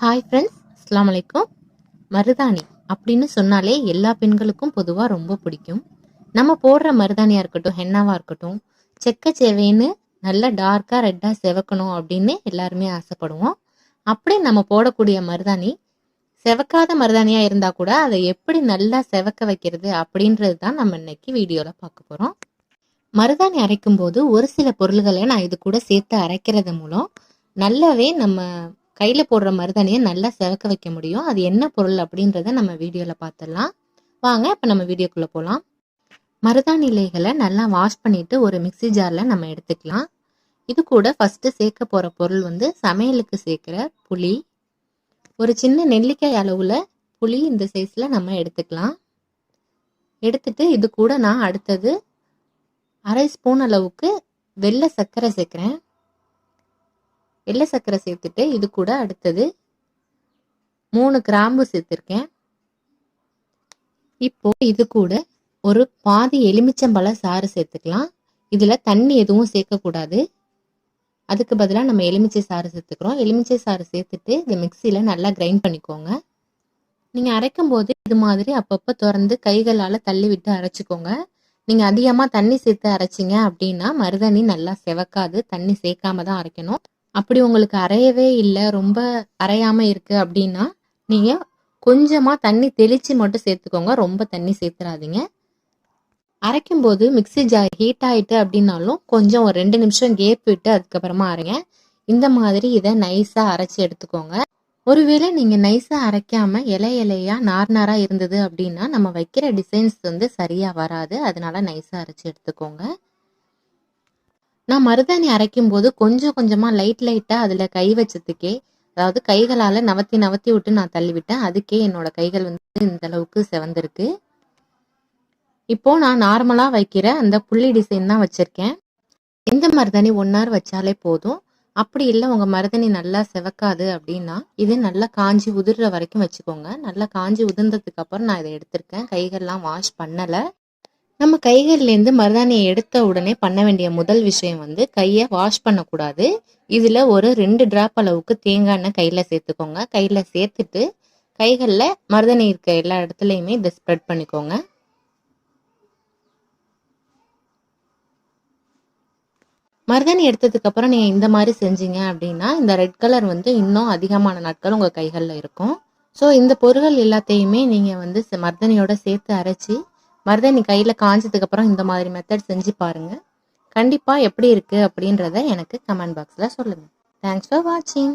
Hi friends அஸ்லாம் வலைக்கும் மருதாணி அப்படின்னு சொன்னாலே எல்லா பெண்களுக்கும் பொதுவாக ரொம்ப பிடிக்கும். நம்ம போடுற மருதாணியாக இருக்கட்டும் ஹென்னாவாக இருக்கட்டும் செக்க சேவைன்னு நல்லா டார்க்காக ரெட்டாக செவக்கணும் அப்படின்னு எல்லாருமே ஆசைப்படுவோம். அப்படி நம்ம போடக்கூடிய மருதாணி செவக்காத மருதாணியாக இருந்தால் கூட அதை எப்படி நல்லா செவக்க வைக்கிறது அப்படின்றது தான் நம்ம இன்னைக்கு வீடியோவில் பார்க்க போகிறோம் மருதாணி அரைக்கும் போது ஒரு சில பொருள்களை நான் இது கூட சேர்த்து அரைக்கிறது மூலம் நல்லாவே நம்ம கையில் போடுற மருதாணியை நல்லா செவக்க வைக்க முடியும். அது என்ன பொருள் அப்படின்றத நம்ம வீடியோவில் பார்த்துடலாம் வாங்க இப்போ நம்ம வீடியோக்குள்ளே போகலாம் மருதாணி இலைகளை நல்லா வாஷ் பண்ணிட்டு ஒரு மிக்ஸி ஜாரில் நம்ம எடுத்துக்கலாம். இது கூட ஃபஸ்ட்டு சேர்க்க போகிற பொருள் வந்து சமையலுக்கு சேர்க்குற புளி. ஒரு சின்ன நெல்லிக்காய் அளவில் புளி இந்த சைஸில் நம்ம எடுத்துக்கலாம். எடுத்துட்டு இது கூட நான் அடுத்தது அரை ஸ்பூன் அளவுக்கு வெள்ளை சர்க்கரை சேர்க்குறேன். வெள்ளை சர்க்கரை சேர்த்துட்டு இது கூட அடுத்தது மூணு கிராம்பு சேர்த்துருக்கேன். இப்போ இது கூட ஒரு பாதி எலுமிச்சம்பழ சாறு சேர்த்துக்கலாம். இதில் தண்ணி எதுவும் சேர்க்கக்கூடாது. அதுக்கு பதிலாக நம்ம எலுமிச்சை சாறு சேர்த்துக்கிறோம். எலுமிச்சை சாறு சேர்த்துட்டு இந்த மிக்சியில் நல்லா கிரைண்ட் பண்ணிக்கோங்க. நீங்கள் அரைக்கும் போது இது மாதிரி அப்பப்போ திறந்து கைகளால் தள்ளி விட்டு அரைச்சிக்கோங்க. நீங்கள் அதிகமாக தண்ணி சேர்த்து அரைச்சிங்க அப்படின்னா மருதாணி நல்லா செவக்காது. தண்ணி சேர்க்காம தான் அரைக்கணும். அப்படி உங்களுக்கு அரையவே இல்லை ரொம்ப அரையாமல் இருக்குது அப்படின்னா நீங்கள் கொஞ்சமாக தண்ணி தெளித்து மட்டும் சேர்த்துக்கோங்க. ரொம்ப தண்ணி சேர்த்துறாதீங்க. அரைக்கும் போது மிக்சி ஜார் ஹீட் ஆகிட்டு அப்படின்னாலும் கொஞ்சம் ஒரு ரெண்டு நிமிஷம் கேப் விட்டு அதுக்கப்புறமா அரைங்க. இந்த மாதிரி இதை நைஸாக அரைச்சி எடுத்துக்கோங்க. ஒருவேளை நீங்கள் நைஸாக அரைக்காம இலை இலையாக நார் நாராக இருந்தது அப்படின்னா நம்ம வைக்கிற டிசைன்ஸ் வந்து சரியாக வராது. அதனால நைஸாக அரைச்சி எடுத்துக்கோங்க. நான் மருதாணி அரைக்கும் போது கொஞ்சம் கொஞ்சமாக லைட் லைட்டாக அதில் கை வச்சதுக்கே அதாவது கைகளால் நவத்தி நவத்தி விட்டு நான் தள்ளிவிட்டேன். அதுக்கே என்னோட கைகள் வந்து இந்த அளவுக்கு செவந்திருக்கு. இப்போ நான் நார்மலாக வைக்கிற அந்த புள்ளி டிசைன் தான் வச்சுருக்கேன். எந்த மருதாணி ஒன் ஹவர் வச்சாலே போதும். அப்படி இல்லை உங்கள் மருதாணி நல்லா செவக்காது அப்படின்னா இது நல்லா காஞ்சி உதிர்ற வரைக்கும் வச்சுக்கோங்க. நல்லா காஞ்சி உதிர்ந்ததுக்கு அப்புறம் நான் இதை எடுத்திருக்கேன். கைகள்லாம் வாஷ் பண்ணலை. நம்ம கைகள்லேருந்து மருதாணியை எடுத்த உடனே பண்ண வேண்டிய முதல் விஷயம் வந்து கையை வாஷ் பண்ணக்கூடாது. இதில் ஒரு ரெண்டு ட்ராப் அளவுக்கு தேங்காய் எண்ணெய் கையில் சேர்த்துக்கோங்க. கையில் சேர்த்துட்டு கைகளில் மருதாணி இருக்க எல்லா இடத்துலையுமே இதை ஸ்ப்ரெட் பண்ணிக்கோங்க. மருதாணி எடுத்ததுக்கப்புறம் நீங்கள் இந்த மாதிரி செஞ்சீங்க அப்படின்னா இந்த ரெட் கலர் வந்து இன்னும் அதிகமான நாட்கள் உங்கள் கைகளில் இருக்கும். ஸோ இந்த பொருள் எல்லாத்தையுமே நீங்கள் வந்து மருதாணியோட சேர்த்து அரைச்சி மருதாணி கையில் காஞ்சதுக்கப்புறம் இந்த மாதிரி மெத்தட் செஞ்சு பாருங்கள் கண்டிப்பாக எப்படி இருக்குது அப்படின்றத எனக்கு கமெண்ட் பாக்ஸில் சொல்லுங்கள் தேங்க்ஸ் ஃபார் வாட்சிங்